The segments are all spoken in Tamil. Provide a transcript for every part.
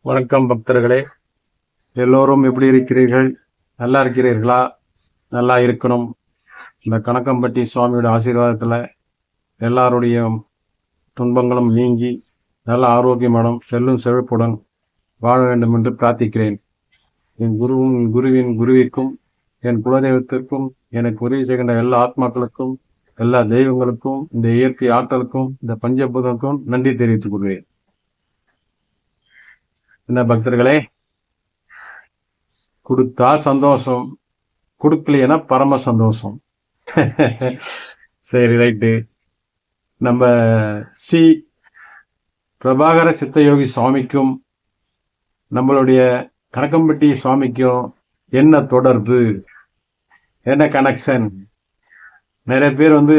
வணக்கம் பக்தர்களே. எல்லோரும் எப்படி இருக்கிறீர்கள்? நல்லா இருக்கிறீர்களா? நல்லா இருக்கணும். இந்த கணக்கம்பட்டி சுவாமியோட ஆசீர்வாதத்தில் எல்லாருடைய துன்பங்களும் நீங்கி நல்ல ஆரோக்கியமடம் செல்லும் செழிப்புடன் வாழ வேண்டும் என்று பிரார்த்திக்கிறேன். என் குருவும் குருவின் குருவிற்கும் என் குலதெய்வத்திற்கும் எனக்கு உதவி செய்கின்ற எல்லா ஆத்மாக்களுக்கும் எல்லா தெய்வங்களுக்கும் இந்த இயற்கை ஆற்றலுக்கும் இந்த பஞ்சபூதங்களுக்கும் நன்றி தெரிவித்துக் கொள்கிறேன். என்ன பக்தர்களே? கொடுத்தா சந்தோஷம் கொடுக்கலையேனா பரம சந்தோஷம். சரி ரைட்டு. நம்ம ஸ்ரீ பிரபாகர சித்தயோகி சுவாமிக்கும் நம்மளுடைய கணக்கம்பட்டி சுவாமிக்கும் என்ன தொடர்பு? என்ன கனெக்ஷன் நிறைய பேர் வந்து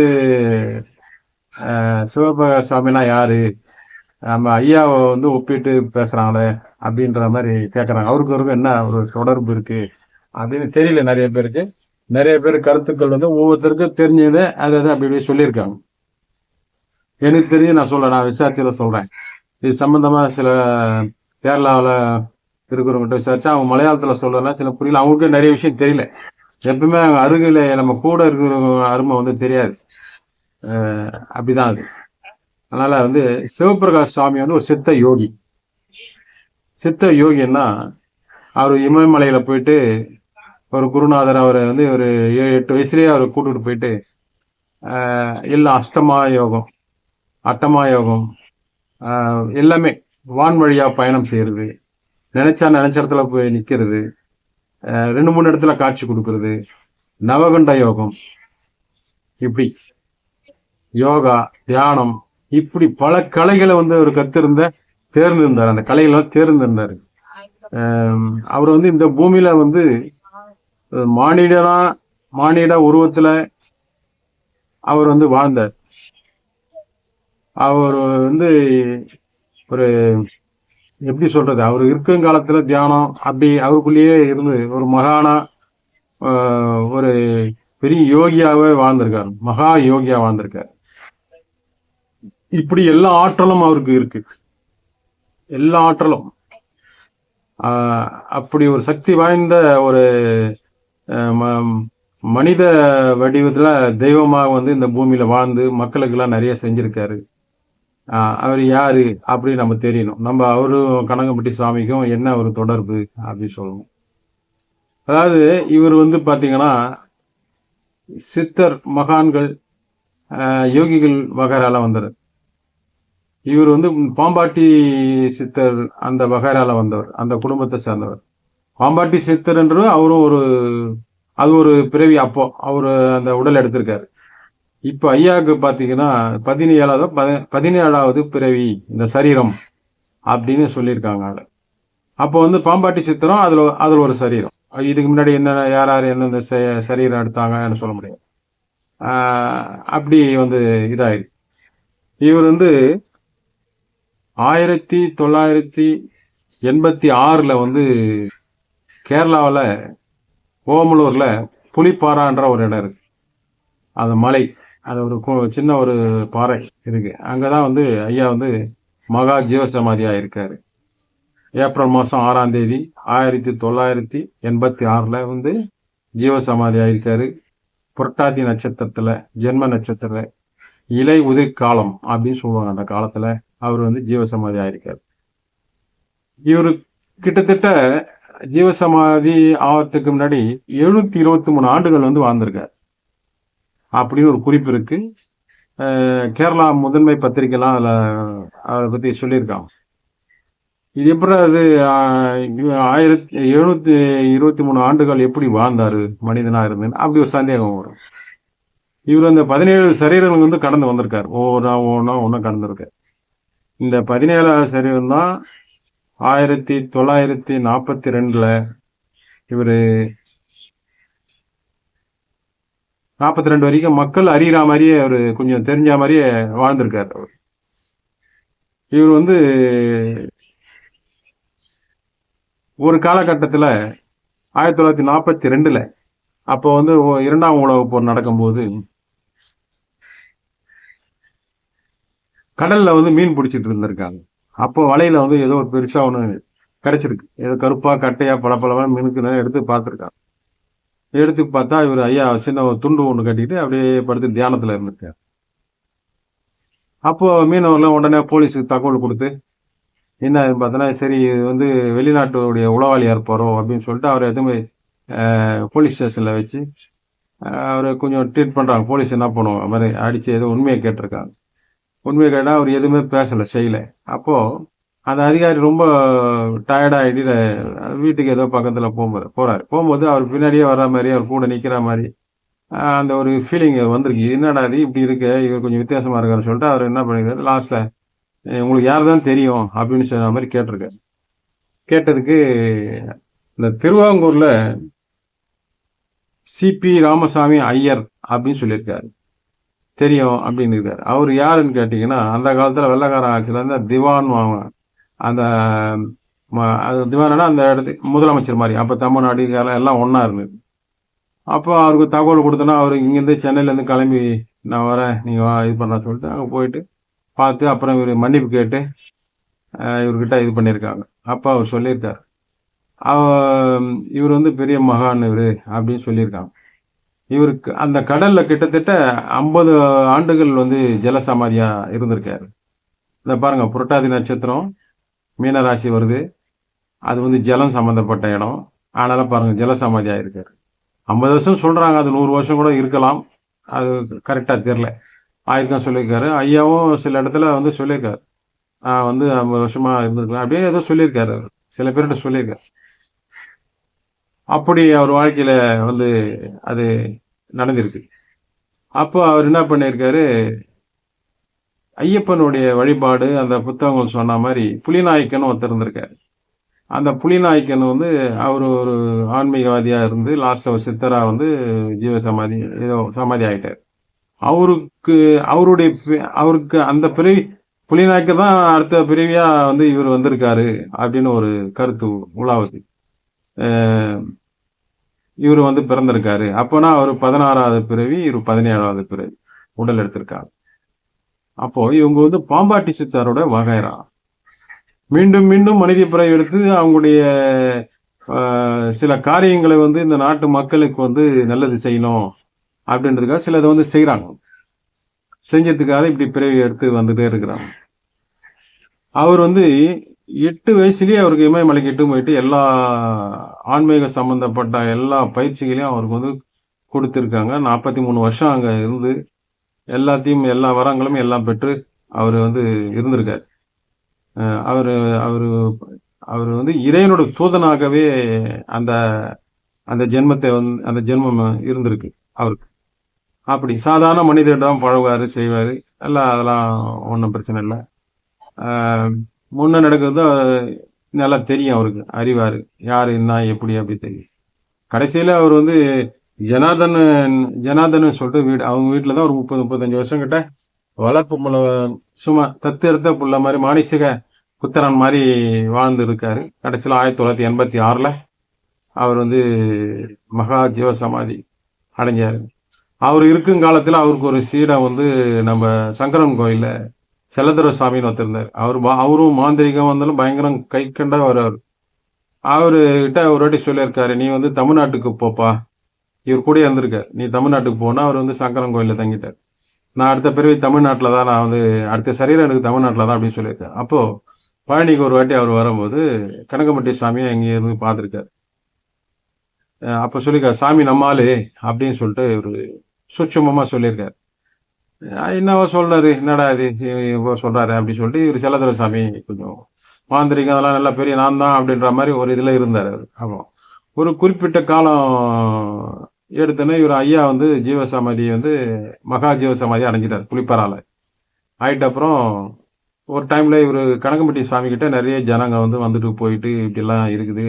சிவபக சுவாமினா யாரு? நம்ம ஐயாவை வந்து ஒப்பிட்டு பேசுகிறாங்களே அப்படின்ற மாதிரி கேட்குறாங்க அவருக்கு அவருக்கும் என்ன ஒரு தொடர்பு இருக்குது அப்படின்னு தெரியல நிறைய பேருக்கு. நிறைய பேர் கருத்துக்கள் வந்து ஒவ்வொருத்தருக்கும் தெரிஞ்சதை அதை அப்படி இப்படி சொல்லியிருக்காங்க. எனக்கு தெரிஞ்சு நான் சொல்ல நான் விசாரிச்சுல சொல்கிறேன் இது சம்மந்தமாக சில கேரளாவில் இருக்கிறவங்ககிட்ட விசாரிச்சா அவங்க மலையாளத்தில் சொல்லலாம் சில புரியல. அவங்களுக்கு நிறைய விஷயம் தெரியல. எப்பவுமே அவங்க அருகில் நம்ம கூட இருக்கிறவங்க அருமை வந்து தெரியாது. அப்படிதான் அது. அதனால வந்து சிவபிரகாஷ் சுவாமி வந்து ஒரு சித்த யோகி. சித்த யோகின்னா அவர் இமயமலையில் போயிட்டு ஒரு குருநாதர் அவரை வந்து ஒரு ஏழு எட்டு வயசுலேயே அவரை கூட்டிகிட்டு போயிட்டு இல்லை எல்லாம் அஷ்டமா யோகம் அட்டமா யோகம் எல்லாமே வான் வழியாக பயணம் செய்கிறது நினச்சா நினச்ச இடத்துல போய் நிற்கிறது ரெண்டு மூணு இடத்துல காட்சி கொடுக்கறது நவகண்ட யோகம் இப்படி. யோகா தியானம் இப்படி பல கலைகளை வந்து அவர் கத்திருந்த தேர்ந்திருந்தார். அந்த கலைகளை தேர்ந்திருந்தார். அவர் வந்து இந்த பூமியில வந்து மானிடனா மானிட உருவத்துல அவர் வந்து வாழ்ந்தார். அவர் வந்து ஒரு எப்படி சொல்றது அவர் இருக்கும் காலத்துல தியானம் அப்படி அவருக்குள்ளேயே இருந்து ஒரு மகானா ஒரு பெரிய யோகியாவே வாழ்ந்திருக்கார். மகா யோகியா வாழ்ந்திருக்கார். இப்படி எல்லா ஆற்றலும் அவருக்கு இருக்கு. எல்லா ஆற்றலும். அப்படி ஒரு சக்தி வாய்ந்த ஒரு ம- மனித வடிவத்தில் தெய்வமாக வந்து இந்த பூமியில் வாழ்ந்து மக்களுக்கெல்லாம் நிறைய செஞ்சுருக்காரு. அவர் யார் அப்படி நம்ம தெரியணும். நம்ம அவரும் கனகம்பட்டி சுவாமிக்கும் என்ன ஒரு தொடர்பு அப்படின்னு சொல்லணும். அதாவது இவர் வந்து பார்த்திங்கன்னா சித்தர் மகான்கள் யோகிகள் வகைரால வந்தார் இவர் வந்து பாம்பாட்டி சித்தர் அந்த வகைரால வந்தவர் அந்த குடும்பத்தை சேர்ந்தவர். பாம்பாட்டி சித்தர்ன்ற அவரும் ஒரு அது ஒரு பிறவி அப்போ அவர் அந்த உடல் எடுத்திருக்காரு. இப்போ ஐயாவுக்கு பார்த்தீங்கன்னா பதினேழாவது பதி- பதினேழாவது பிறவி இந்த சரீரம் அப்படின்னு சொல்லியிருக்காங்க ஆளு. அப்போ வந்து பாம்பாட்டி சித்தரும் அதில் அதில் ஒரு சரீரம். இதுக்கு முன்னாடி என்னென்ன யார் யார் எந்தெந்த ச- சரீரம் எடுத்தாங்கன்னு சொல்ல முடியாது. அப்படி வந்து இதாயிருக்கு இவர் வந்து ஆயிரத்தி தொள்ளாயிரத்தி எண்பத்தி ஆறில் வந்து கேரளாவில் ஓமலூரில் புலிப்பாறான்ற ஒரு இடம் இருக்கு. அது மலை அது ஒரு சின்ன ஒரு பாறை இருக்கு. அங்கதான் வந்து ஐயா வந்து மகா ஜீவசமாதியாக இருக்கார் ஏப்ரல் மாதம் ஆறாம் தேதி ஆயிரத்தி தொள்ளாயிரத்தி எண்பத்தி ஆறில் வந்து ஜீவசமாதியாக இருக்கார் புரட்டாதி நட்சத்திரத்தில் ஜென்ம நட்சத்திரத்தில் இலை உதிர்காலம் அப்படின்னு சொல்லுவாங்க அந்த காலத்தில். அவர் வந்து ஜீவசமாதி ஆயிருக்கார். இவர் கிட்டத்தட்ட ஜீவசமாதி ஆகிறதுக்கு முன்னாடி எழுநூத்தி இருபத்தி மூணு ஆண்டுகள் வந்து வாழ்ந்திருக்கார். அப்படின்னு ஒரு குறிப்பு இருக்கு. கேரளா முதன்மை பத்திரிக்கைலாம் அதில் அதை பற்றி சொல்லியிருக்காங்க. இது எப்படி அது ஆயிரத்தி எழுநூத்தி இருபத்தி மூணு ஆண்டுகள் எப்படி வாழ்ந்தார் மனிதனாக இருந்துன்னு அப்படி ஒரு சந்தேகம் வரும். இவர் அந்த பதினேழு சரீரங்கள் வந்து கடந்து வந்திருக்கார். ஒவ்வொன்றா ஒவ்வொன்றா ஒன்றும் கடந்திருக்கார். இந்த பதினேழாவது சரிவம் தான் ஆயிரத்தி தொள்ளாயிரத்தி நாற்பத்தி ரெண்டுல இவர் நாற்பத்தி ரெண்டு வரைக்கும் மக்கள் அறிகிற மாதிரியே அவர் கொஞ்சம் தெரிஞ்ச மாதிரியே வாழ்ந்திருக்காரு அவர். இவர் வந்து ஒரு காலகட்டத்தில் ஆயிரத்தி தொள்ளாயிரத்தி நாற்பத்தி ரெண்டுல அப்போ வந்து இரண்டாம் உலகப் போர் நடக்கும்போது கடலில் வந்து மீன் பிடிச்சிட்டு இருந்திருக்காங்க. அப்போ வலையில் வந்து ஏதோ ஒரு பெருசாக ஒன்று கிடச்சிருக்கு ஏதோ கருப்பாக கட்டையாக பளபளவா மீனுக்கு எடுத்து பார்த்துருக்கான் எடுத்து பார்த்தா இவர் ஐயா சின்ன ஒரு துண்டு ஒன்று கட்டிட்டு அப்படியே படுத்து தியானத்தில் இருந்திருக்கார். அப்போது மீனவர்லாம் உடனே போலீஸுக்கு தகவல் கொடுத்து என்ன பார்த்தோன்னா சரி இது வந்து வெளிநாட்டுடைய உளவாளியாக இருப்பாரோ அப்படின்னு சொல்லிட்டு அவர் எதுவுமே போலீஸ் ஸ்டேஷனில் வச்சு அவரை கொஞ்சம் ட்ரீட் பண்ணுறாங்க போலீஸ் என்ன பண்ணுவோம் அது மாதிரி அடித்து ஏதோ உண்மையை கேட்டிருக்காங்க. உண்மையை கேட்டால் அவர் எதுவுமே பேசலை செய்யலை. அப்போது அந்த அதிகாரி ரொம்ப டயர்டாகிட்டு வீட்டுக்கு ஏதோ பக்கத்தில் போகும்போது போகிறார் போகும்போது அவர் பின்னாடியே வர்ற மாதிரி அவர் கூட நிற்கிற மாதிரி அந்த ஒரு ஃபீலிங் வந்திருக்கு. என்னடா இது இப்படி இருக்கு? இவர் கொஞ்சம் வித்தியாசமாக இருக்காருன்னு சொல்லிட்டு அவர் என்ன பண்ணிருக்காரு? லாஸ்ட்டில் உங்களுக்கு யார் தான் தெரியும்? அப்படின்னு சொன்ன மாதிரி கேட்டிருக்காரு. கேட்டதுக்கு இந்த திருவாங்கூரில் சிபி ராமசாமி ஐயர் அப்படின்னு சொல்லியிருக்காரு. தெரியும் அப்படின்னு இருக்கார். அவர் யாருன்னு கேட்டிங்கன்னா அந்த காலத்தில் வெள்ளக்கார ஆட்சியில் வந்து திவான் அந்த அது திவானா அந்த இடத்துக்கு முதலமைச்சர் மாதிரி. அப்போ தமிழ்நாடு எல்லாம் ஒன்றா இருந்தது. அப்போ அவருக்கு தகவல் கொடுத்தோன்னா அவர் இங்கேருந்து சென்னையிலேருந்து கிளம்பி நான் வரேன் நீங்கள் இது பண்ண சொல்லிட்டு அங்கே போயிட்டு பார்த்து அப்புறம் இவர் மன்னிப்பு கேட்டு இவர்கிட்ட இது பண்ணியிருக்காங்க. அப்போ அவர் சொல்லியிருக்கார். அவ இவர் வந்து பெரிய மகான் இவர் அப்படின்னு சொல்லியிருக்காங்க. இவருக்கு அந்த கடலில் கிட்டத்தட்ட ஐம்பது ஆண்டுகள் வந்து ஜலசமாதியாக இருந்திருக்காரு. இந்த பாருங்கள் புரட்டாதி நட்சத்திரம் மீனராசி வருது. அது வந்து ஜலம் சம்மந்தப்பட்ட இடம். அதனால் பாருங்கள் ஜலசமாதியாக இருக்கார். ஐம்பது வருஷம் சொல்கிறாங்க அது நூறு வருஷம் கூட இருக்கலாம். அது கரெக்டாக தெரில ஆயிருக்கம் சொல்லியிருக்காரு. ஐயாவும் சில இடத்துல வந்து சொல்லியிருக்காரு. நான் வந்து ஐம்பது வருஷமாக இருந்திருக்கலாம். அப்படின்னு ஏதோ சொல்லியிருக்காரு சில பேர்கிட்ட சொல்லியிருக்காரு. அப்படி அவர் வாழ்க்கையில் வந்து அது நடந்திருக்கு. அப்போ அவர் என்ன பண்ணியிருக்காரு? ஐயப்பனுடைய வழிபாடு அந்த புத்தகங்கள் சொன்ன மாதிரி புலிநாயக்கன் ஒருத்தர் இருந்திருக்காரு. அந்த புலிநாயக்கன் வந்து அவர் ஒரு ஆன்மீகவாதியாக இருந்து லாஸ்ட்டில் ஒரு சித்தராக வந்து ஜீவ சமாதி ஏதோ சமாதி ஆகிட்டார் அவருக்கு அவருடைய அவருக்கு அந்த பிறவி புலிநாயக்கர் தான் அடுத்த பிறவியாக வந்து இவர் வந்திருக்காரு அப்படின்னு ஒரு கருத்து உலாவுது. இவர் வந்து பிறந்திருக்காரு. அப்போனா அவர் பதினாறாவது பிறவி இவர் பதினேழாவது பிறவி. உடல் எடுத்திருக்காரு. அப்போ இவங்க வந்து பாம்பாட்டி சித்தாரோட வகைரா. மீண்டும் மீண்டும் மனித பிறவி எடுத்து அவங்களுடைய சில காரியங்களை வந்து இந்த நாட்டு மக்களுக்கு வந்து நல்லது செய்யணும் அப்படின்றதுக்காக சில இதை வந்து செய்கிறாங்க செஞ்சதுக்காக இப்படி பிறவி எடுத்து வந்துகிட்டே இருக்கிறாங்க. அவர் வந்து எட்டு வயசுலேயே அவருக்கு இமயமலைக்கு எட்டு போயிட்டு எல்லா ஆன்மீக சம்மந்தப்பட்ட எல்லா பயிற்சிகளையும் அவருக்கு வந்து கொடுத்துருக்காங்க. நாற்பத்தி மூணு வருஷம் அங்கே இருந்து எல்லாத்தையும் எல்லா வரங்களும் எல்லாம் பெற்று அவர் வந்து இருந்திருக்கார். அவர் அவர் அவர் வந்து இறைவனோட தூதனாகவே அந்த அந்த ஜென்மத்தை வந்து அந்த ஜென்மம் இருந்திருக்கு அவருக்கு. அப்படி சாதாரண மனிதர்கிட்ட தான் பழகுவார் செய்வார். எல்லாம் அதெல்லாம் ஒன்றும் பிரச்சனை இல்லை. முன்ன நடக்கிறதோ நல்லா தெரியும் அவருக்கு அறிவார். யார் என்ன எப்படி அப்படி தெரியும். கடைசியில் அவர் வந்து ஜனார்தன் ஜனார்தன் சொல்லிட்டு வீடு அவங்க வீட்டில் தான் ஒரு முப்பது முப்பத்தஞ்சு வருஷம் கிட்ட வளர்ப்பு முள்ள சும்மா தத்து எடுத்த புள்ள மாதிரி மானிசக புத்திரன் மாதிரி வாழ்ந்து இருக்காரு கடைசியில் ஆயிரத்தி தொள்ளாயிரத்தி எண்பத்தி ஆறில் அவர் வந்து மகா ஜீவ சமாதி அடைஞ்சார். அவர் இருக்கும் காலத்தில் அவருக்கு ஒரு சீடம் வந்து நம்ம சங்கரன் கோயிலில் செல்லதுர சாமின்னு ஒருத்தருந்தார் அவர் அவரும் மாந்திரிகம் வந்தாலும் பயங்கரம் கை கண்டா வர்றார். அவர்கிட்ட ஒரு வாட்டி சொல்லியிருக்காரு நீ வந்து தமிழ்நாட்டுக்கு போப்பா. இவர் கூட இருந்திருக்கார். நீ தமிழ்நாட்டுக்கு போனால் அவர் வந்து சங்கரன் கோயிலில் தங்கிட்டார். நான் அடுத்த பிறவி தமிழ்நாட்டில் தான் நான் வந்து அடுத்த சரீரம் எனக்கு தமிழ்நாட்டில் தான் அப்படின்னு சொல்லியிருக்கேன் அப்போது பழனிக்கு ஒரு வாட்டி அவர் வரும்போது கனகம்பட்டி சாமியை இங்கே இருந்து பார்த்துருக்கார். அப்போ சொல்லியிருக்கார் சாமி நம்மாலே அப்படின்னு சொல்லிட்டு இவர் சுட்சமமாக சொல்லியிருக்கார். என்னவோ சொல்கிறாரு என்னடா இது? சொல்கிறாரு அப்படின்னு சொல்லிட்டு இவர் செல்லதுர சாமி கொஞ்சம் மாந்திரிகம் அதெல்லாம் நல்லா பெரிய நான் தான் அப்படின்ற மாதிரி ஒரு இதில் இருந்தார் அவர். ஆமாம் ஒரு குறிப்பிட்ட காலம் எடுத்தோன்னே இவர் ஐயா வந்து ஜீவசமாதி வந்து மகா ஜீவசமாதி அடைஞ்சிட்டார் புளிப்பரால ஆயிட்ட அப்புறம் ஒரு டைமில் இவர் கனகம்பட்டி சாமிக்கிட்ட நிறைய ஜனங்க வந்து வந்துட்டு போயிட்டு இப்படிலாம் இருக்குது.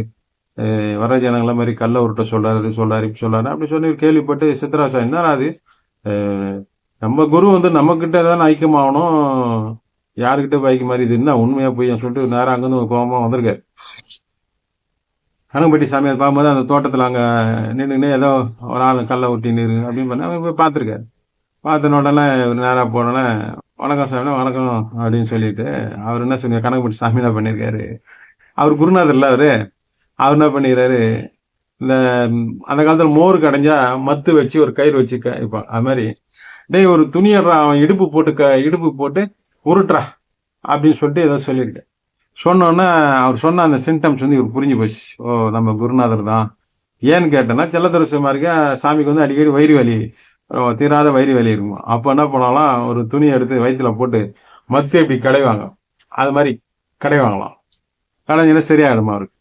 வர ஜனங்களை மாதிரி கல்ல உருட்ட சொல்கிறாரு சொல்கிறாரு இப்படி சொல்கிறாரு அப்படி சொல்லி கேள்விப்பட்டு சித்தராசா என்ன அது நம்ம குரு வந்து நம்மக்கிட்ட தான் ஐக்கியமாகணும் யாருக்கிட்ட பைக்கு மாதிரி இது என்ன? உண்மையாக போய் சொல்லிட்டு நேரம் அங்கேருந்து கோபமாக வந்திருக்காரு. கனகப்பட்டி அதை பார்க்கும்போது அந்த தோட்டத்தில் அங்கே நின்றுன்னு ஏதோ ஒரு ஆள் கல்லை ஊட்டி நிறு அப்படின்னு பண்ணி போய் பார்த்துருக்காரு. பார்த்தன உடனே நேராக போனோன்னே வணக்கம் சாமினா வணக்கம் அப்படின்னு சொல்லிட்டு அவர் என்ன சொன்னார்? கனகப்பட்டி சாமி என்ன பண்ணியிருக்காரு அவர் குருநாதர்ல அவரு. அவர் என்ன பண்ணிடுறாரு இந்த அந்த காலத்தில் மோர் கடைஞ்சா மத்து வச்சு ஒரு கயிறு வச்சு க இப்போ அது மாதிரி டேய் ஒரு துணியடுறா அவன் இடுப்பு போட்டு க இடுப்பு போட்டு உருட்டுறா அப்படின்னு சொல்லிட்டு ஏதோ சொல்லியிருக்கேன் சொன்னோன்னே அவர் சொன்ன அந்த சிம்டம்ஸ் வந்து இவர் புரிஞ்சு போச்சு. ஓ நம்ம குருநாதர் தான். ஏன்னு கேட்டேன்னா செல்லத்தரசு இருக்க சாமிக்கு வந்து அடிக்கடி வயிறு வலி தீராத வயிறு வலி இருக்கும். அப்போ என்ன பண்ணலாம் ஒரு துணியை எடுத்து வயிற்றுல போட்டு மத்து எப்படி கடைவாங்க. அது மாதிரி கடைவாங்களாம். கடைஞ்சினா சரியாயிடுமா அவருக்கு.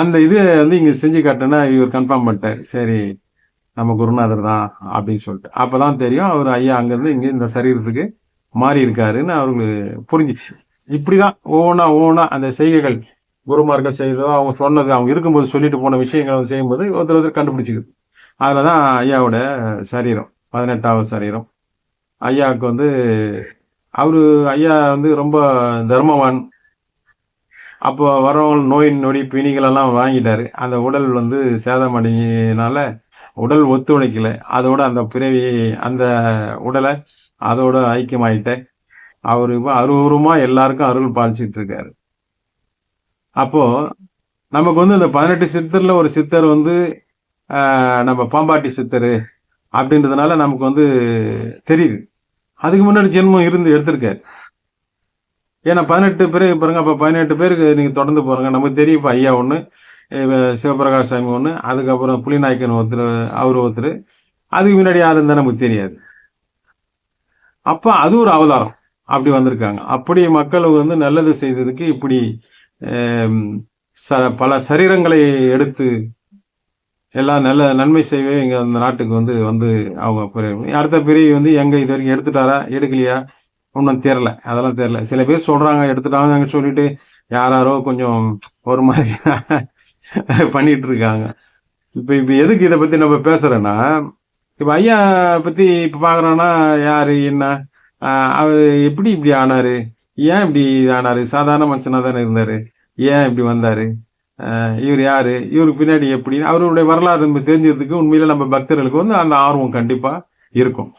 அந்த இது வந்து இங்கே செஞ்சு காட்டினா இவர் கன்ஃபார்ம் பண்ணிட்டார். சரி நம்ம குருநாதர் தான் அப்படின்னு சொல்லிட்டு. அப்போ தான் தெரியும் அவர் ஐயா அங்கேருந்து இங்கே இந்த சரீரத்துக்கு மாறி இருக்காருன்னு அவங்களுக்கு புரிஞ்சிச்சு. இப்படி தான் ஓனா ஓனா அந்த செய்கைகள் குருமார்கள் செய்ததோ அவங்க சொன்னது அவங்க இருக்கும்போது சொல்லிட்டு போன விஷயங்களை செய்யும்போது ஒருத்தர் ஒருத்தர் கண்டுபிடிச்சிக்குது. அதில் தான் ஐயாவோட சரீரம் பதினெட்டாவது சரீரம். ஐயாவுக்கு வந்து அவர் ஐயா வந்து ரொம்ப தர்மவான். அப்போ வரவங்க நோய் நொடி பிணிகளெல்லாம் வாங்கிட்டார். அந்த உடல் வந்து சேதமடையினால உடல் ஒத்துழைக்கல. அதோட அந்த பிறவி அந்த உடலை அதோட ஐக்கியமாயிட்ட அவர் இப்போ அருவருமாக எல்லாருக்கும் அருள் பாலிச்சிட்டு இருக்காரு. அப்போ நமக்கு வந்து இந்த பதினெட்டு சித்தரில் ஒரு சித்தர் வந்து நம்ம பாம்பாட்டி சித்தர் அப்படின்றதுனால நமக்கு வந்து தெரியுது. அதுக்கு முன்னாடி ஜென்மம் இருந்து எடுத்திருக்காரு. ஏன்னா பதினெட்டு பேர் பாருங்க அப்போ பதினெட்டு பேருக்கு நீங்கள் தொடர்ந்து போகிறாங்க நமக்கு தெரியும் இப்போ ஐயா ஒன்று சிவபிரகாஷ் சாமி ஒன்று அதுக்கப்புறம் புலிநாயக்கன் ஒருத்தர் அவர் ஒருத்தர். அதுக்கு முன்னாடி யார் இருந்தால் நமக்கு தெரியாது. அப்போ அது ஒரு அவதாரம். அப்படி வந்திருக்காங்க. அப்படி மக்களுக்கு வந்து நல்லது செய்ததுக்கு இப்படி ச பல சரீரங்களை எடுத்து எல்லாம் நல்ல நன்மை செய்வே இங்கே அந்த நாட்டுக்கு வந்து வந்து அவங்க அடுத்த பெரிய வந்து எங்கே இது வரைக்கும் எடுத்துட்டாரா எடுக்கலையா? ஒன்றும் தெரில அதெல்லாம் தெரில சில பேர் சொல்கிறாங்க எடுத்துட்டாங்க சொல்லிட்டு யாராரோ கொஞ்சம் ஒரு மாதிரி பண்ணிட்டு இருக்காங்க இப்போ இப்போ எதுக்கு இதை பற்றி நம்ம பேசுகிறோன்னா இப்போ ஐயா பற்றி இப்போ பார்க்குறோன்னா யார் என்ன? அவர் எப்படி இப்படி ஆனார்? ஏன் இப்படி ஆனார்? சாதாரண மனுஷனாக தானே இருந்தார். ஏன் இப்படி வந்தார்? இவர் யார்? இவருக்கு பின்னாடி எப்படி? அவருடைய வரலாறு நம்ம தெரிஞ்சதுக்கு உண்மையில் நம்ம பக்தர்களுக்கு வந்து அந்த ஆர்வம் கண்டிப்பாக இருக்கும்.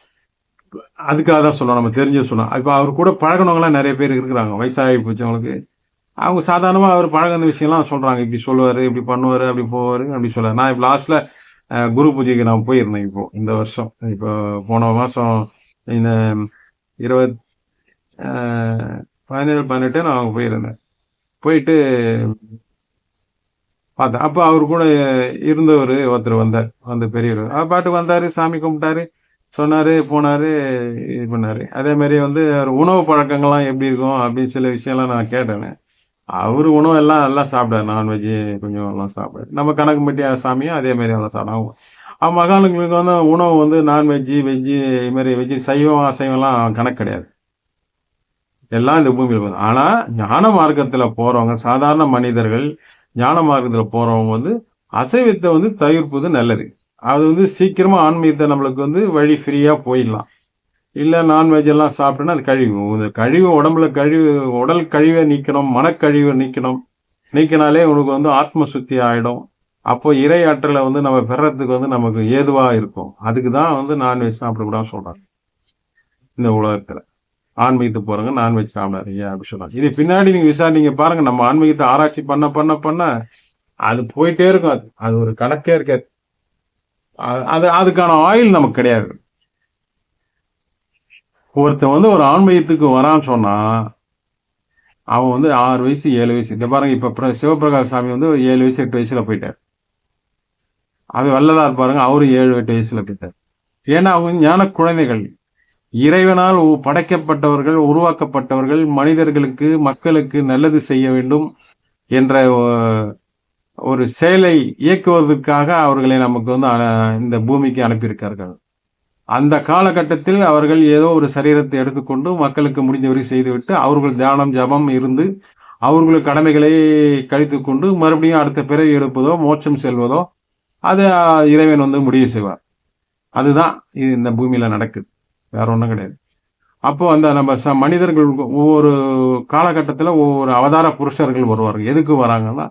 அதுக்காக தான் சொல்லணும். நம்ம தெரிஞ்சு சொல்லலாம் இப்போ அவர் கூட பழகினவங்களாம் நிறைய பேர் இருக்கிறாங்க. வயசாகி போச்சவங்களுக்கு. அவங்க சாதாரணமாக அவர் பழகின விஷயம்லாம் சொல்கிறாங்க இப்படி சொல்லுவார் இப்படி பண்ணுவார் அப்படி போவார் அப்படி சொல்லுவார். நான் இப்போ லாஸ்ட்டில் குரு பூஜைக்கு நான் போயிருந்தேன் இப்போது இந்த வருஷம். இப்போ போன மாதம் இந்த இருபத் பதினேழு பதினெட்டு நான் அவங்க போயிருந்தேன். போயிட்டு பார்த்தேன். அப்போ அவர் கூட இருந்தவர் ஒருத்தர் வந்தார் அந்த பெரியவர். அவர் பாட்டு வந்தார் சாமி கும்பிட்டாரு சொன்னார் போனார் இது பண்ணார். அதே மாதிரி வந்து அவர் உணவு பழக்கங்கள்லாம் எப்படி இருக்கும் அப்படின்னு சில விஷயம்லாம் நான் கேட்டேன். அவர் உணவு எல்லாம் நல்லா சாப்பிடாரு. நான்வெஜ்ஜு கொஞ்சம் எல்லாம் சாப்பிடாரு. நம்ம கணக்கு பட்டி சாமியும் அதே மாதிரி எல்லாம் சாப்பிடுவோம் மகானுங்களுக்கு வந்து உணவு வந்து நான்வெஜ்ஜு வெஜ்ஜு இது மாதிரி வெஜ்ஜு சைவம் அசைவம்லாம் கணக்கு கிடையாது. எல்லாம் இந்த பூமியில் போகுது ஆனால் ஞான மார்க்கத்தில் போகிறவங்க சாதாரண மனிதர்கள் ஞான மார்க்கத்தில் போகிறவங்க வந்து அசைவத்தை வந்து தவிர்ப்பது நல்லது. அது வந்து சீக்கிரமாக ஆன்மீகத்தை நம்மளுக்கு வந்து வழி ஃப்ரீயாக போயிடலாம். இல்லை நான்வெஜ் எல்லாம் சாப்பிட்டோன்னா அது கழிவு. இந்த கழிவு உடம்புல கழிவு உடல் கழிவை நீக்கணும் மனக்கழிவை நீக்கணும். நீக்கினாலே உனக்கு வந்து ஆத்ம சுத்தி ஆகிடும் அப்போது இறை ஆற்றலை வந்து நம்ம பெறத்துக்கு வந்து நமக்கு ஏதுவாக இருக்கும். அதுக்கு தான் வந்து நான்வெஜ் சாப்பிடக்கூடாதுன்னு சொல்கிறாங்க இந்த உலகத்தில். ஆன்மீகத்துக்கு போகிறவங்க நான்வெஜ் சாப்பிடாதீங்க அப்படி சொல்கிறாங்க இது பின்னாடி நீங்கள் விசாரிங்க பாருங்கள் நம்ம ஆன்மீகத்தை ஆராய்ச்சி பண்ண பண்ண பண்ண அது போயிட்டே இருக்கும் அது. அது ஒரு கணக்கே இருக்காது. அது- அது அதுக்கான ஆயில் நமக்கு கிடையாது. ஒருத்தன் வந்து ஒரு ஆன்மீகத்துக்கு வரான்னு சொன்னால் அவன் வந்து ஆறு வயசு ஏழு வயசு. இந்த பாருங்க இப்போ பிர- சிவபிரகாஷ் சாமி வந்து ஒரு ஏழு வயசு எட்டு வயசில் போயிட்டார். அது வள்ளலார் பாருங்க அவரு ஏழு எட்டு வயசில் போயிட்டார். ஏன்னா அவங்க ஞான குழந்தைகள். இறைவனால் படைக்கப்பட்டவர்கள் உருவாக்கப்பட்டவர்கள் மனிதர்களுக்கு மக்களுக்கு நல்லது செய்ய வேண்டும் என்ற ஒரு செயலை இயக்குவதற்காக அவர்களை நமக்கு வந்து அ- இந்த பூமிக்கு அனுப்பியிருக்கார்கள். அந்த காலகட்டத்தில் அவர்கள் ஏதோ ஒரு சரீரத்தை எடுத்துக்கொண்டு மக்களுக்கு முடிந்தவரை செய்துவிட்டு அவர்கள் தியானம் ஜபம் இருந்து அவர்கள் கடமைகளை கழித்து கொண்டு மறுபடியும் அடுத்த பிறவி எடுப்பதோ மோட்சம் செல்வதோ அதை இறைவன் வந்து முடிவு செய்வார். அதுதான் இது இந்த பூமியில் நடக்குது. வேற ஒன்றும் கிடையாது. அப்போ அந்த நம்ம ச மனிதர்கள் ஒவ்வொரு காலகட்டத்தில் ஒவ்வொரு அவதார புருஷர்கள் வருவார்கள். எதுக்கு வராங்கன்னா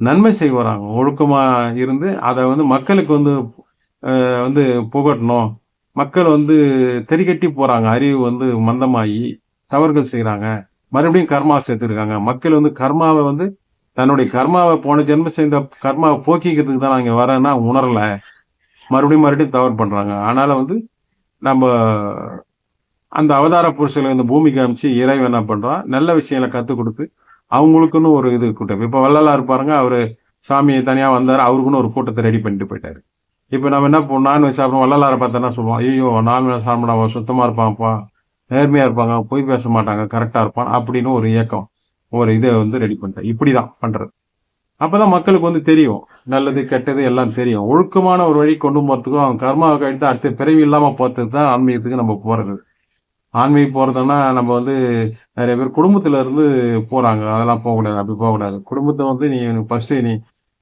நன்மை செய்ய வராங்க ஒழுக்கமாக இருந்து அதை வந்து மக்களுக்கு வந்து வந்து புகட்டணும். மக்கள் வந்து தெரிகட்டி போகிறாங்க அறிவு வந்து மந்தமாகி தவறுகள் செய்கிறாங்க மறுபடியும் கர்மா சேர்த்துருக்காங்க. மக்கள் வந்து கர்மாவை வந்து தன்னுடைய கர்மாவை போன ஜென்மம் செய்த கர்மாவை போக்கிக்கிறதுக்கு தான் நான் இங்கே வரேன்னா உணரல. மறுபடியும் மறுபடியும் தவறு பண்ணுறாங்க அதனால் வந்து நம்ம அந்த அவதார புருஷர்களை இந்த பூமிக்கு அமைச்சு இறைவன் என்ன பண்ணுறான் நல்ல விஷயங்களை கற்றுக் கொடுத்து அவங்களுக்குன்னு ஒரு இது கூட்டம். இப்போ வள்ளலாக இருப்பாருங்க அவர் சாமி தனியாக வந்தார் அவருக்குன்னு ஒரு கூட்டத்தை ரெடி பண்ணிட்டு போயிட்டார். இப்போ நம்ம என்ன பண்ணோம் நான்வெஜ் சாப்பிடுவோம். வள்ளலாரை பார்த்தோன்னா சொல்லுவோம் ஐயோ நான்வெஜ் சாப்பிடாம சுத்தமாக இருப்பான்ப்பா நேர்மையாக இருப்பாங்க பொய் பேச மாட்டாங்க கரெக்டாக இருப்பான் அப்படின்னு ஒரு இயக்கம் ஒரு இதை வந்து ரெடி பண்ணிட்டேன் இப்படி தான் பண்ணுறது அப்போ தான் மக்களுக்கு வந்து தெரியும். நல்லது கெட்டது எல்லாம் தெரியும். ஒழுக்கமான ஒரு வழி கொண்டு போகிறதுக்கும் அவன் கர்மாவை கழித்து அடுத்த பிறவி இல்லாமல் போகிறதுக்கு தான் ஆன்மீகத்துக்கு நம்ம போகிறது ஆன்மீகம் போகிறதுனா நம்ம வந்து நிறைய பேர் குடும்பத்தில் இருந்து போகிறாங்க அதெல்லாம் போகக்கூடாது அப்படி போகக்கூடாது. குடும்பத்தை வந்து நீ ஃபஸ்ட்டு நீ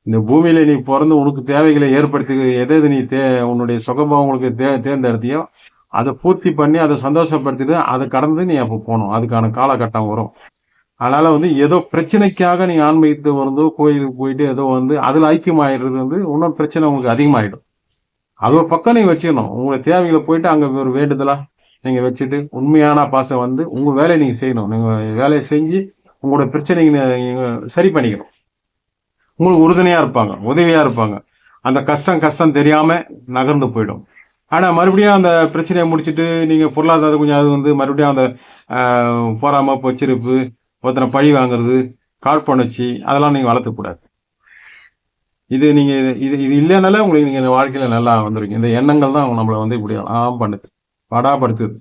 இந்த பூமியில நீ பிறந்து உனக்கு தேவைகளை ஏற்படுத்தி எது எது நீ தே உன்னுடைய சுகமாக உங்களுக்கு தே தேர்ந்தெடுத்தியோ அதை பூர்த்தி பண்ணி அதை சந்தோஷப்படுத்திட்டு அதை கடந்து நீ அப்போ போகணும். அதுக்கான காலகட்டம் வரும். அதனால் வந்து ஏதோ பிரச்சனைக்காக நீ ஆன்மீகத்தை வந்து கோயிலுக்கு போயிட்டு ஏதோ வந்து அதில் ஐக்கியமாயிடுறது வந்து இன்னும் பிரச்சனை உங்களுக்கு அதிகமாகிடும் அது ஒரு பக்கம் நீங்கள் வச்சுக்கணும். உங்களை தேவைகளை போயிட்டு அங்கே ஒரு வேண்டுதலாக நீங்கள் வச்சுட்டு உண்மையான பாசம் வந்து உங்கள் வேலையை நீங்கள் செய்யணும். நீங்கள் வேலையை செஞ்சு உங்களோட பிரச்சனைங்க நீங்கள் சரி பண்ணிக்கணும். உங்களுக்கு உறுதுணையாக இருப்பாங்க உதவியாக இருப்பாங்க. அந்த கஷ்டம் கஷ்டம் தெரியாமல் நகர்ந்து போயிடும். ஆனால் மறுபடியும் அந்த பிரச்சனையை முடிச்சுட்டு நீங்கள் பொருளாதார கொஞ்சம் அது வந்து மறுபடியும் அந்த போராமல் பொச்சிருப்பு ஒருத்தனை பழி வாங்குறது காழ்ப்புணர்ச்சி அதெல்லாம் நீங்கள் வளர்த்தக்கூடாது. இது நீங்கள் இது இது இது இல்லைனாலே உங்களுக்கு நீங்கள் வாழ்க்கையில் நல்லா வந்துருவீங்க. இந்த எண்ணங்கள் தான் நம்மளை வந்து இப்படி ஆம் பண்ணுது. படாப்படுத்துது.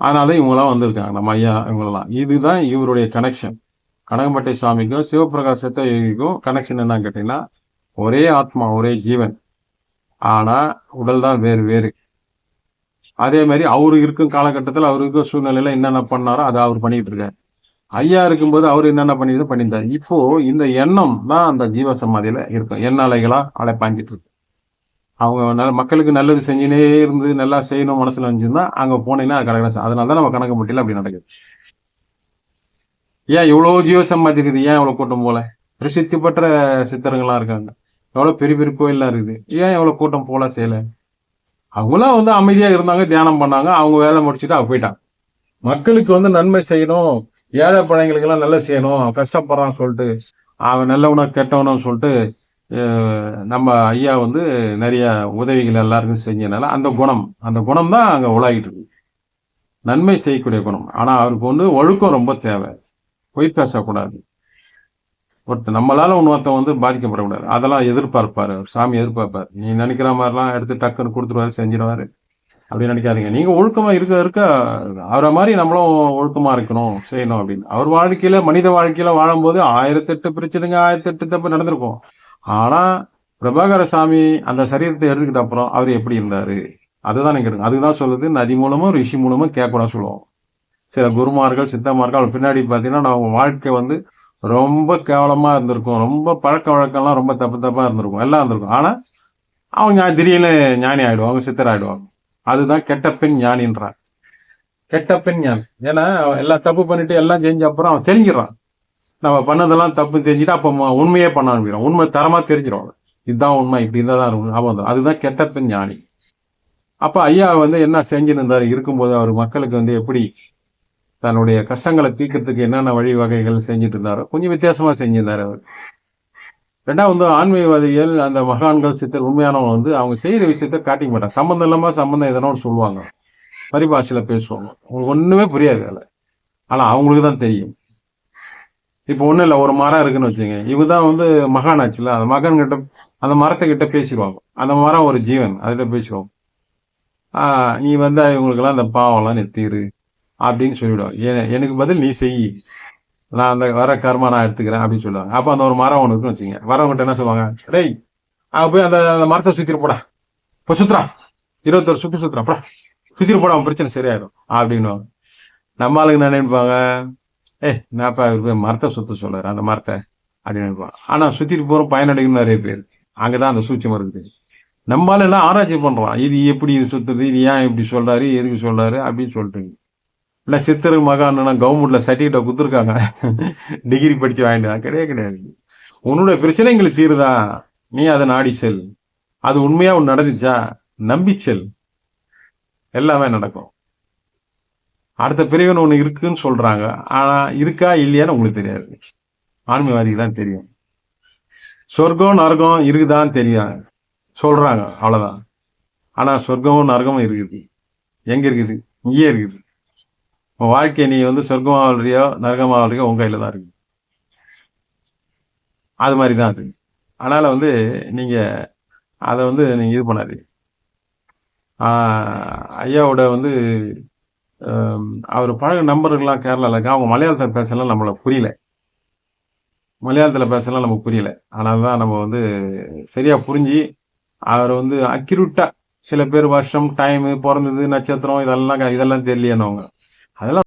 அதனால தான் இவங்களாம் வந்திருக்காங்க. நம்ம ஐயா இவங்களெல்லாம். இதுதான் இவருடைய கனெக்ஷன் கனகம்பட்டை சுவாமிக்கும் சிவபிரகாஷ் சத்தயோகிக்கும் கனெக்ஷன் என்னன்னு கேட்டிங்கன்னா ஒரே ஆத்மா ஒரே ஜீவன். ஆனால் உடல் தான் வேறு வேறு. அதே மாதிரி அவரு இருக்கும் காலகட்டத்தில் அவருக்கும் இருக்கும் சூழ்நிலையில் என்னென்ன பண்ணாரோ அதை அவர் பண்ணிட்டு இருக்காரு. ஐயா இருக்கும்போது அவர் என்னென்ன பண்ணிட்டு பண்ணியிருந்தார்? இப்போ இந்த எண்ணம் தான் அந்த ஜீவ சமாதியில் இருக்கும் எண்ண அலைகளாக இருக்கு. அவங்க நல்ல மக்களுக்கு நல்லது செஞ்சுனே இருந்து நல்லா செய்யணும் மனசுல நினைச்சிருந்தா அங்கே போனீங்கன்னா அது கணக்கு அதனால தான் நம்ம கணக்கு பட்டியல அப்படி நடக்குது. ஏன் இவ்வளோ ஜீவ சம்பாதிக்குது ஏன் இவ்வளோ கூட்டம் போல? பிரசித்தி பெற்ற சித்தருங்களாம் இருக்காங்க. எவ்வளோ பெரிய பெரிய கோயிலெலாம் இருக்குது. ஏன் எவ்வளோ கூட்டம் போல செய்யலை? அவங்களாம் வந்து அமைதியாக இருந்தாங்க தியானம் பண்ணாங்க. அவங்க வேலை முடிச்சுட்டு அவங்க போயிட்டாங்க மக்களுக்கு வந்து நன்மை செய்யணும். ஏழை பழங்களுக்கெல்லாம் நல்லா செய்யணும். கஷ்டப்படுறான்னு சொல்லிட்டு அவன் நல்லவனோ கெட்டவனும் சொல்லிட்டு நம்ம ஐயா வந்து நிறைய உதவிகள் எல்லாருக்கும் செஞ்சனால அந்த குணம் அந்த குணம் தான் அங்கே உலாகிட்டு இருக்கு. நன்மை செய்யக்கூடிய குணம். ஆனால் அவருக்கு வந்து ஒழுக்கம் ரொம்ப தேவை. பொய் பேசக்கூடாது. ஒருத்தர் நம்மளால இன்னொருத்தன் வந்து பாதிக்கப்படக்கூடாது. அதெல்லாம் எதிர்பார்ப்பாரு. சாமி எதிர்பார்ப்பார். நீ நினைக்கிற மாதிரிலாம் எடுத்து டக்குன்னு கொடுத்துருவாரு செஞ்சிருவாரு. அப்படின்னு நினைக்காதீங்க. நீங்கள் ஒழுக்கமாக இருக்க இருக்க அவரை மாதிரி நம்மளும் ஒழுக்கமாக இருக்கணும் செய்யணும் அப்படின்னு. அவர் வாழ்க்கையில் மனித வாழ்க்கையில் வாழும்போது ஆயிரத்தெட்டு பிரச்சனைங்க ஆயிரத்தெட்டு தப்பு நடந்திருக்கும். ஆனால் பிரபாகர சாமி அந்த சரீரத்தை எடுத்துக்கிட்ட அப்புறம் அவர் எப்படி இருந்தார்? அதுதான் நீங்கள் அதுதான் சொல்லுது நதி மூலமும் ரிஷி மூலமும் கேட்கணும் சொல்லுவோம். சில குருமார்கள் சித்தமார்கள் பின்னாடி பார்த்தீங்கன்னா நம்ம வாழ்க்கை வந்து ரொம்ப கேவலமாக இருந்திருக்கும். ரொம்ப பழக்க வழக்கம்லாம் ரொம்ப தப்பு தப்பாக இருந்திருக்கும். எல்லாம் இருந்திருக்கும். ஆனால் அவங்க திடீர்னு ஞானி ஆகிடுவாங்க சித்தர் ஆகிடுவாங்க அதுதான் கெட்ட பெண் ஞானின்றான் கெட்ட பெண் ஞானி. ஏன்னா எல்லாம் தப்பு பண்ணிட்டு எல்லாம் செஞ்ச அப்புறம் அவன் தெரிஞ்சிடறான். நம்ம பண்ணதெல்லாம் தப்பு தெரிஞ்சுட்டு அப்போ உண்மையே பண்ண ஆரம்பிக்கிறான். உண்மை தரமாக தெரிஞ்சிடுவாங்க இதுதான் உண்மை இப்படி இருந்தால் தான் இருக்கும். ஆமாம் அதுதான் கெட்ட பெண் ஞானி. அப்போ ஐயா வந்து என்ன செஞ்சுன்னு இருந்தார் இருக்கும்போது அவர் மக்களுக்கு வந்து எப்படி தன்னுடைய கஷ்டங்களை தீர்க்கறதுக்கு என்னென்ன வழிவகைகள் செஞ்சுட்டு இருந்தாரோ கொஞ்சம் வித்தியாசமாக செஞ்சிருந்தார் அவர். ரெண்டாவது வந்து ஆன்மீகவாதிகள் அந்த மகான்கள் சித்தர் உண்மையானவங்க வந்து அவங்க செய்கிற விஷயத்த காட்டிக்க மாட்டாங்க. சம்மந்தம் இல்லாமல் சம்மந்தம் எதனா ஒன்று சொல்லுவாங்க. பரிபாஷையில் பேசுவாங்க. உங்களுக்கு ஒன்றுமே புரியாது அதில். ஆனால் அவங்களுக்கு தான் தெரியும். இப்போ ஒன்றும் இல்லை ஒரு மரம் இருக்குன்னு வச்சுங்க இவங்க தான் வந்து மகான் ஆச்சுல அந்த மகன்கிட்ட அந்த மரத்தை பேசிடுவாங்க. அந்த மரம் ஒரு ஜீவன் அதுகிட்ட பேசிடுவாங்க. நீ வந்து இவங்களுக்கெல்லாம் அந்த பாவம்லாம் நிறுத்திடு அப்படின்னு சொல்லிவிடுவாங்க எனக்கு பதில் நீ செய். நான் அந்த வர கர்மா நான் எடுத்துக்கிறேன் அப்படின்னு சொல்லுவாங்க. அப்போ அந்த ஒரு மரம் ஒன்று இருக்குன்னு வச்சுங்க வரவங்கிட்ட என்ன சொல்லுவாங்க? டேய் அங்கே போய் அந்த அந்த மரத்தை சுற்றிட்டு போடா. இப்போ சுற்றுறா இருபத்தொரு சுற்றி சுற்றுறா போடா. சுற்றிட்டு போடா அவன் பிரச்சனை சரியாயிடும். அப்படின்னுவாங்க. நம்ம ஆளுங்க என்ன நினைப்பாங்க? ஏய் நான்ப்பா இவர் போய் மரத்தை சுற்ற சொல்லுறாரு அந்த மரத்தை? அப்படின்னு நினைப்பாங்க. ஆனால் சுற்றிட்டு போகிறோம் பயனடைக்கும் நிறைய பேர். அங்கே தான் அந்த சூட்சம் இருக்குது. நம்மளால எல்லாம் ஆராய்ச்சி பண்ணுறோம் இது எப்படி இது சுற்றுறது இது ஏன் இப்படி சொல்கிறாரு எதுக்கு சொல்கிறாரு அப்படின்னு சொல்லிட்டு இல்லை சித்தர் மகான்னா கவர்மெண்ட்டில் சர்டிஃபிகேட்டை கொடுத்துருக்காங்க. டிகிரி படித்து வாங்கிட்டு கிடையாது கிடையாது. உன்னோட பிரச்சனைங்களுக்கு தீருதா? நீ அதை நாடி செல். அது உண்மையாக ஒன்று நடந்துச்சா? நம்பி செல். எல்லாமே நடக்கும். அடுத்த பிரிவின் ஒன்று இருக்குன்னு சொல்கிறாங்க ஆனால் இருக்கா இல்லையான்னு உங்களுக்கு தெரியாது. ஆன்மீகவாதிக்கு தான் தெரியும். சொர்க்கம் நரகம் இருக்குதான்னு தெரியும் சொல்கிறாங்க அவ்வளோதான் ஆனால் சொர்க்கமும் நரகமும் இருக்குது. எங்கே இருக்குது? இங்கேயே இருக்குது. உன் வாழ்க்கை நீ வந்து சொர்க்கம் வாழ்றியோ நரகம் வாழ்றியோ உங்கள் கையில் தான் இருக்கு. அது மாதிரி தான் அது. அதனால் வந்து நீங்கள் அதை வந்து நீங்கள் இது பண்ணாதீங்க. ஐயாவோட வந்து அவர் பழக நம்பர்கள்லாம் கேரளாவில் இருக்கா அவங்க மலையாளத்தில் பேசலாம் நம்மள புரியல. மலையாளத்தில் பேசலாம் நமக்கு புரியல. அதனால தான் நம்ம வந்து சரியாக புரிஞ்சு அவர் வந்து அக்யூரூட்டாக சில பேர் வருஷம் டைமு பிறந்தது நட்சத்திரம் இதெல்லாம் இதெல்லாம் தெரியலையானவங்க அதெல்லாம்